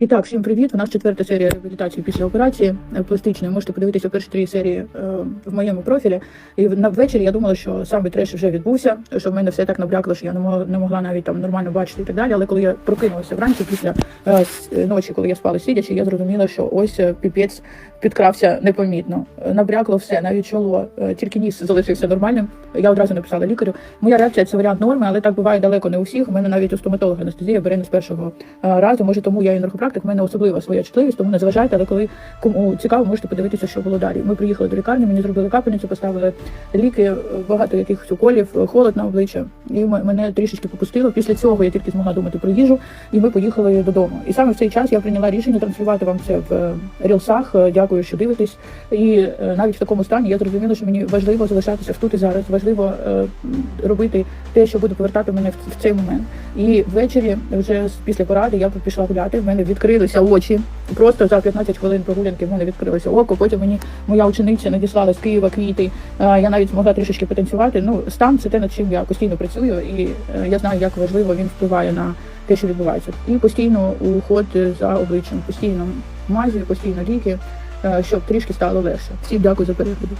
І так, всім привіт. У нас четверта серія реабілітації після операції е, пластичної. Можете подивитися перші три серії е, в моєму профілі. І на ввечері я думала, що саме треш вже відбувся, що в мене все так набрякло, що я не могла, не могла навіть там нормально бачити і так далі. Але коли я прокинулася вранці після е, ночі, коли я спала сидячи, я зрозуміла, що ось піпець підкрався непомітно. Набрякло все, навіть чоло, е, тільки ніс залишився нормальним. Я одразу написала лікарю. Моя реакція це варіант норми, але так буває далеко не у всіх. У мене навіть у стоматолога анестезія бере не з першого е, разу. Може, тому я і наркопрактик. Мене особлива своя чутливість, тому не зважайте. Але коли кому цікаво, можете подивитися, що було далі. Ми приїхали до лікарні, мені зробили капельницю, поставили ліки, е, багато якихось уколів, холод на обличчя, і мене трішечки попустило. Після цього я тільки змогла думати про їжу, і ми поїхали додому. І саме в цей час я прийняла рішення транслювати вам це в рілсах. Дякую, що дивитесь. І навіть в такому стані я зрозуміла, що мені важливо залишатися тут і зараз. Важливо е, робити те, що буде повертати мене в, цей момент. І ввечері, вже після поради, я пішла гуляти. В мене відкрилися очі. Просто за 15 хвилин прогулянки в мене відкрилося око. Потім мені моя учениця надіслала з Києва квіти. Е, Я навіть змогла трішечки потанцювати. Ну, стан це те, над чим я постійно працюю, і е, я знаю, як важливо він впливає на те, що відбувається. І постійно уход за обличчям, постійно мазі, постійно ліки, е, щоб трішки стало легше. Всім дякую за перегляд.